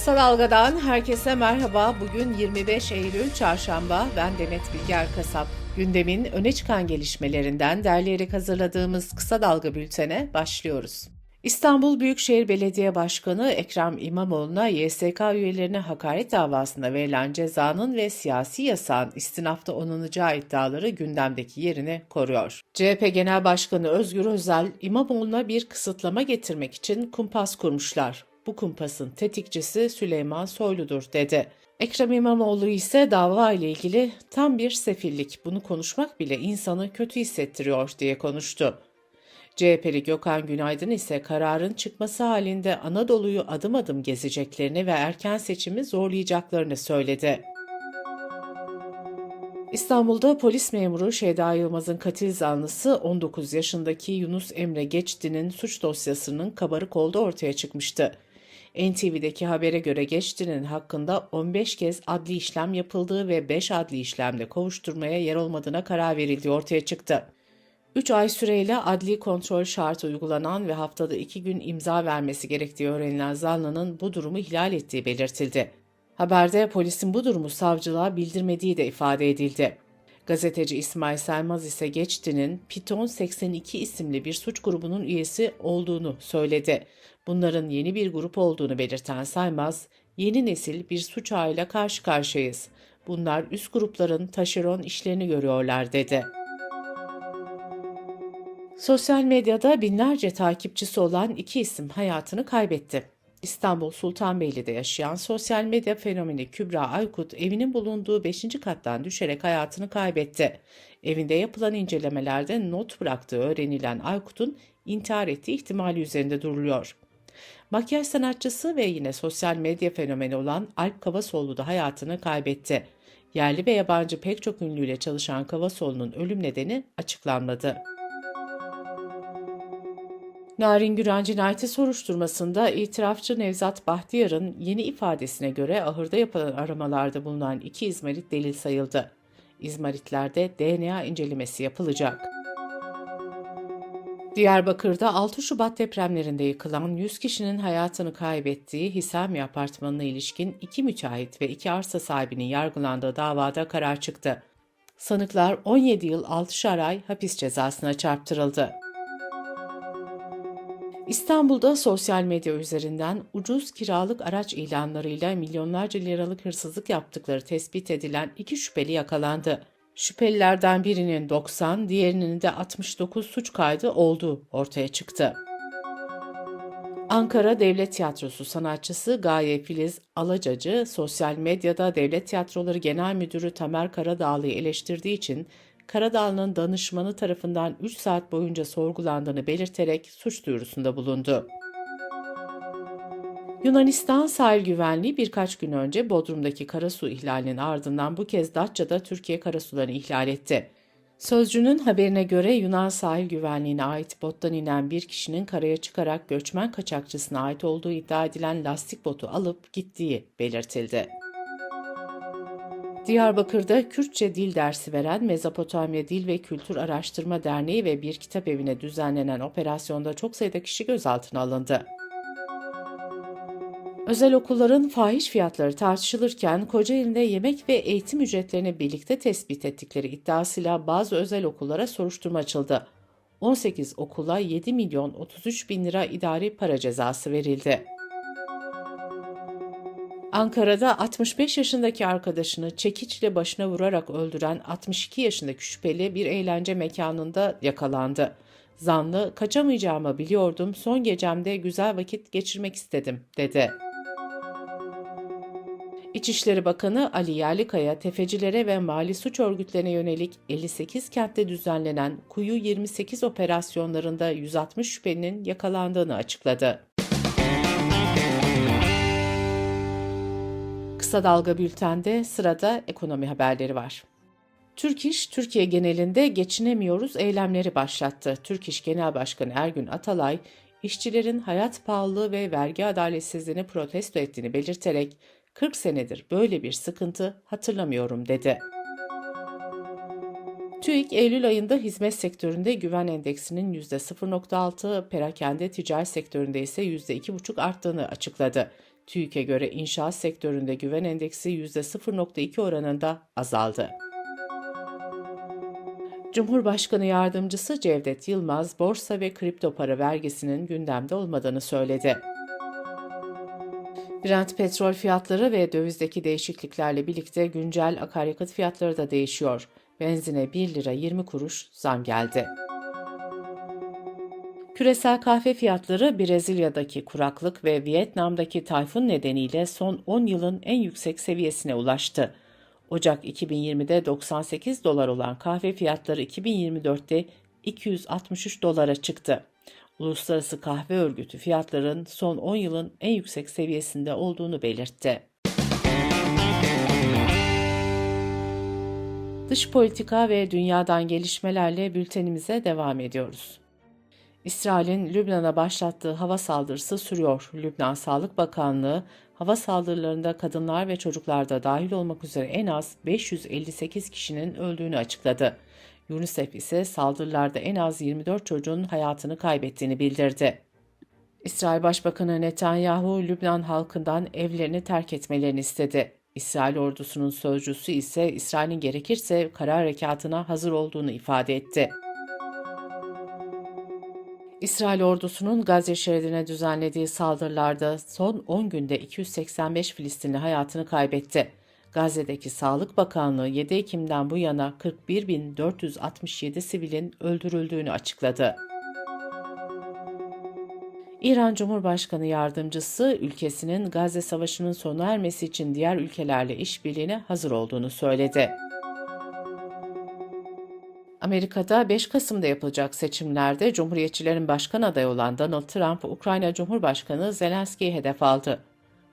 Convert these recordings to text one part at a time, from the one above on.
Kısa Dalga'dan herkese merhaba. Bugün 25 Eylül Çarşamba. Ben Demet Bilge Erkasap. Gündemin öne çıkan gelişmelerinden derleyerek hazırladığımız Kısa Dalga bültene başlıyoruz. İstanbul Büyükşehir Belediye Başkanı Ekrem İmamoğlu'na YSK üyelerine hakaret davasında verilen cezanın ve siyasi yasağın istinafta onanacağı iddiaları gündemdeki yerini koruyor. CHP Genel Başkanı Özgür Özel, İmamoğlu'na bir kısıtlama getirmek için kumpas kurmuşlar. Bu kumpasın tetikçisi Süleyman Soylu'dur dedi. Ekrem İmamoğlu ise dava ile ilgili tam bir sefillik, bunu konuşmak bile insanı kötü hissettiriyor diye konuştu. CHP'li Gökhan Günaydın ise kararın çıkması halinde Anadolu'yu adım adım gezeceklerini ve erken seçimi zorlayacaklarını söyledi. İstanbul'da polis memuru Şeyda Yılmaz'ın katil zanlısı 19 yaşındaki Yunus Emre Geçti'nin suç dosyasının kabarık olduğu ortaya çıkmıştı. NTV'deki habere göre Geçti'nin hakkında 15 kez adli işlem yapıldığı ve 5 adli işlemde kovuşturmaya yer olmadığına karar verildiği ortaya çıktı. 3 ay süreyle adli kontrol şartı uygulanan ve haftada 2 gün imza vermesi gerektiği öğrenilen zanlının bu durumu ihlal ettiği belirtildi. Haberde polisin bu durumu savcılığa bildirmediği de ifade edildi. Gazeteci İsmail Selmaz ise Geçti'nin Piton 82 isimli bir suç grubunun üyesi olduğunu söyledi. Bunların yeni bir grup olduğunu belirten Selmaz, yeni nesil bir suç ağıyla karşı karşıyayız. Bunlar üst grupların taşeron işlerini görüyorlar dedi. Sosyal medyada binlerce takipçisi olan iki isim hayatını kaybetti. İstanbul Sultanbeyli'de yaşayan sosyal medya fenomeni Kübra Aykut evinin bulunduğu 5. kattan düşerek hayatını kaybetti. Evinde yapılan incelemelerde not bıraktığı öğrenilen Aykut'un intihar ettiği ihtimali üzerinde duruluyor. Makyaj sanatçısı ve yine sosyal medya fenomeni olan Alp Kavasoğlu da hayatını kaybetti. Yerli ve yabancı pek çok ünlüyle çalışan Kavasoğlu'nun ölüm nedeni açıklanmadı. Narin Güren cinayeti soruşturmasında itirafçı Nevzat Bahtiyar'ın yeni ifadesine göre ahırda yapılan aramalarda bulunan iki izmarit delil sayıldı. İzmaritlerde DNA incelemesi yapılacak. Diyarbakır'da 6 Şubat depremlerinde yıkılan 100 kişinin hayatını kaybettiği Hisami Apartmanı'na ilişkin iki müteahhit ve iki arsa sahibinin yargılandığı davada karar çıktı. Sanıklar 17 yıl 6'şar ay hapis cezasına çarptırıldı. İstanbul'da sosyal medya üzerinden ucuz kiralık araç ilanlarıyla milyonlarca liralık hırsızlık yaptıkları tespit edilen iki şüpheli yakalandı. Şüphelilerden birinin 90, diğerinin de 69 suç kaydı olduğu ortaya çıktı. Ankara Devlet Tiyatrosu sanatçısı Gaye Filiz Alacacı, sosyal medyada Devlet Tiyatroları Genel Müdürü Tamer Karadağlı'yı eleştirdiği için Karadağlı'nın danışmanı tarafından 3 saat boyunca sorgulandığını belirterek suç duyurusunda bulundu. Yunanistan sahil güvenliği birkaç gün önce Bodrum'daki karasu ihlalinin ardından bu kez Datça'da Türkiye karasularını ihlal etti. Sözcünün haberine göre Yunan sahil güvenliğine ait bottan inen bir kişinin karaya çıkarak göçmen kaçakçısına ait olduğu iddia edilen lastik botu alıp gittiği belirtildi. Diyarbakır'da Kürtçe dil dersi veren Mezopotamya Dil ve Kültür Araştırma Derneği ve bir kitap evine düzenlenen operasyonda çok sayıda kişi gözaltına alındı. Özel okulların fahiş fiyatları tartışılırken Kocaeli'nde yemek ve eğitim ücretlerini birlikte tespit ettikleri iddiasıyla bazı özel okullara soruşturma açıldı. 18 okula 7 milyon 33 bin lira idari para cezası verildi. Ankara'da 65 yaşındaki arkadaşını çekiçle başına vurarak öldüren 62 yaşındaki şüpheli bir eğlence mekanında yakalandı. Zanlı, kaçamayacağımı biliyordum, son gecemde güzel vakit geçirmek istedim, dedi. İçişleri Bakanı Ali Yerlikaya, tefecilere ve mali suç örgütlerine yönelik 58 kentte düzenlenen Kuyu 28 operasyonlarında 160 şüphelinin yakalandığını açıkladı. Kısa Dalga Bülten'de sırada ekonomi haberleri var. Türk İş, Türkiye genelinde geçinemiyoruz eylemleri başlattı. Türk İş Genel Başkanı Ergün Atalay, işçilerin hayat pahalılığı ve vergi adaletsizliğini protesto ettiğini belirterek 40 senedir böyle bir sıkıntı hatırlamıyorum dedi. TÜİK Eylül ayında hizmet sektöründe güven endeksinin %0.6, perakende ticaret sektöründe ise %2.5 arttığını açıkladı. TÜİK'e göre inşaat sektöründe güven endeksi %0.2 oranında azaldı. Cumhurbaşkanı Yardımcısı Cevdet Yılmaz, borsa ve kripto para vergisinin gündemde olmadığını söyledi. Brent petrol fiyatları ve dövizdeki değişikliklerle birlikte güncel akaryakıt fiyatları da değişiyor. Benzine 1 lira 20 kuruş zam geldi. Küresel kahve fiyatları Brezilya'daki kuraklık ve Vietnam'daki tayfun nedeniyle son 10 yılın en yüksek seviyesine ulaştı. Ocak 2020'de 98 dolar olan kahve fiyatları 2024'te 263 dolara çıktı. Uluslararası Kahve Örgütü fiyatların son 10 yılın en yüksek seviyesinde olduğunu belirtti. Dış politika ve dünyadan gelişmelerle bültenimize devam ediyoruz. İsrail'in Lübnan'a başlattığı hava saldırısı sürüyor. Lübnan Sağlık Bakanlığı hava saldırılarında kadınlar ve çocuklar da dahil olmak üzere en az 558 kişinin öldüğünü açıkladı. UNICEF ise saldırılarda en az 24 çocuğun hayatını kaybettiğini bildirdi. İsrail Başbakanı Netanyahu, Lübnan halkından evlerini terk etmelerini istedi. İsrail ordusunun sözcüsü ise İsrail'in gerekirse kara harekatına hazır olduğunu ifade etti. İsrail ordusunun Gazze şeridine düzenlediği saldırılarda son 10 günde 285 Filistinli hayatını kaybetti. Gazze'deki Sağlık Bakanlığı 7 Ekim'den bu yana 41.467 sivilin öldürüldüğünü açıkladı. İran Cumhurbaşkanı Yardımcısı ülkesinin Gazze Savaşı'nın sona ermesi için diğer ülkelerle işbirliğine hazır olduğunu söyledi. Amerika'da 5 Kasım'da yapılacak seçimlerde Cumhuriyetçilerin başkan adayı olan Donald Trump, Ukrayna Cumhurbaşkanı Zelenski'yi hedef aldı.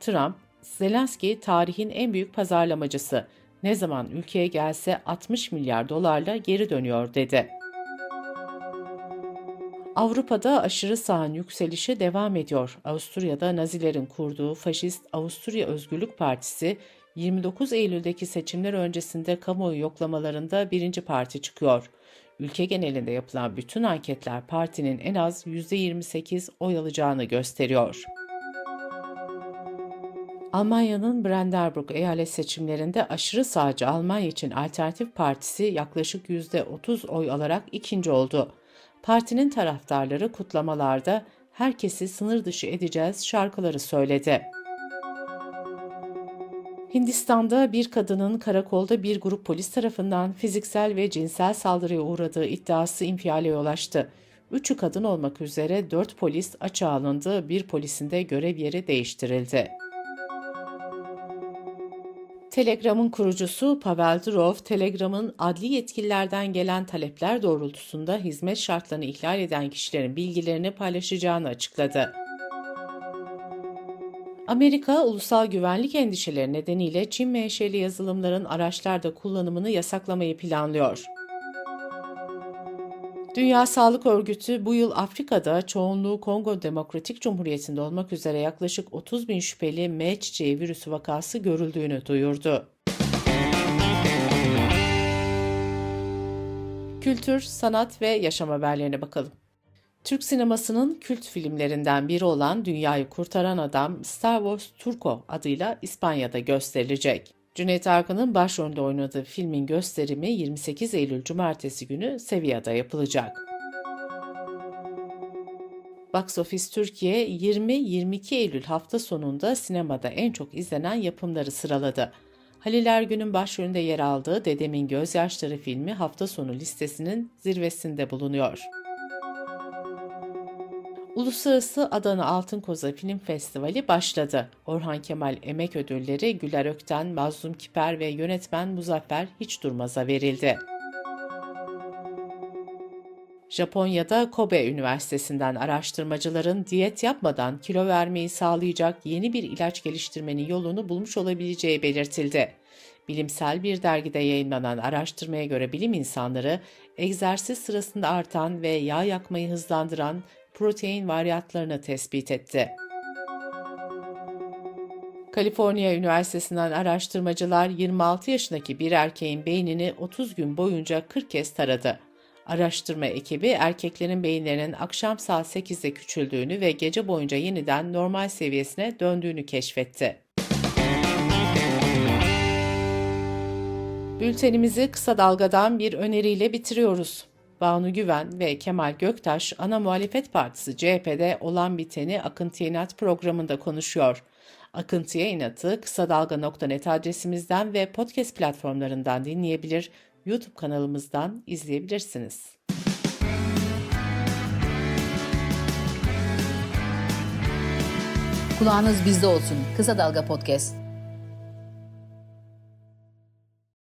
Trump, Zelenski tarihin en büyük pazarlamacısı. Ne zaman ülkeye gelse 60 milyar dolarla geri dönüyor dedi. Avrupa'da aşırı sağın yükselişi devam ediyor. Avusturya'da Nazilerin kurduğu faşist Avusturya Özgürlük Partisi 29 Eylül'deki seçimler öncesinde kamuoyu yoklamalarında birinci parti çıkıyor. Ülke genelinde yapılan bütün anketler partinin en az %28 oy alacağını gösteriyor. Almanya'nın Brandenburg eyalet seçimlerinde aşırı sağcı Almanya için Alternatif Partisi yaklaşık %30 oy alarak ikinci oldu. Partinin taraftarları kutlamalarda herkesi sınır dışı edeceğiz şarkıları söyledi. Hindistan'da bir kadının karakolda bir grup polis tarafından fiziksel ve cinsel saldırıya uğradığı iddiası infiale yol açtı. Üçü kadın olmak üzere dört polis açığa alındı, bir polisin de görev yeri değiştirildi. Telegram'ın kurucusu Pavel Durov, Telegram'ın adli yetkililerden gelen talepler doğrultusunda hizmet şartlarını ihlal eden kişilerin bilgilerini paylaşacağını açıkladı. Amerika, ulusal güvenlik endişeleri nedeniyle Çin menşeli yazılımların araçlarda kullanımını yasaklamayı planlıyor. Dünya Sağlık Örgütü bu yıl Afrika'da çoğunluğu Kongo Demokratik Cumhuriyeti'nde olmak üzere yaklaşık 30 bin şüpheli M çiçeği virüsü vakası görüldüğünü duyurdu. Kültür, sanat ve yaşam haberlerine bakalım. Türk sinemasının kült filmlerinden biri olan Dünyayı Kurtaran Adam Star Wars Turco adıyla İspanya'da gösterilecek. Cüneyt Arkın'ın başrolde oynadığı filmin gösterimi 28 Eylül Cumartesi günü Sevilla'da yapılacak. Box Office Türkiye 20-22 Eylül hafta sonunda sinemada en çok izlenen yapımları sıraladı. Halil Ergün'ün başrolünde yer aldığı Dedemin Gözyaşları filmi hafta sonu listesinin zirvesinde bulunuyor. Uluslararası Adana Altın Koza Film Festivali başladı. Orhan Kemal Emek Ödülleri Güler Ökten, Mazlum Kiper ve yönetmen Muzaffer Hiç Durmaz'a verildi. Japonya'da Kobe Üniversitesi'nden araştırmacıların diyet yapmadan kilo vermeyi sağlayacak yeni bir ilaç geliştirmenin yolunu bulmuş olabileceği belirtildi. Bilimsel bir dergide yayınlanan araştırmaya göre bilim insanları egzersiz sırasında artan ve yağ yakmayı hızlandıran protein varyatlarını tespit etti. Kaliforniya Üniversitesi'nden araştırmacılar 26 yaşındaki bir erkeğin beynini 30 gün boyunca 40 kez taradı. Araştırma ekibi erkeklerin beyinlerinin akşam saat 8'de küçüldüğünü ve gece boyunca yeniden normal seviyesine döndüğünü keşfetti. Bültenimizi kısa dalgadan bir öneriyle bitiriyoruz. Banu Güven ve Kemal Göktaş ana muhalefet partisi CHP'de olan biteni Akıntı İnat programında konuşuyor. Akıntıya inatı kısa dalga.net adresimizden ve podcast platformlarından dinleyebilir, YouTube kanalımızdan izleyebilirsiniz. Kulağınız bizde olsun. Kısa Dalga Podcast.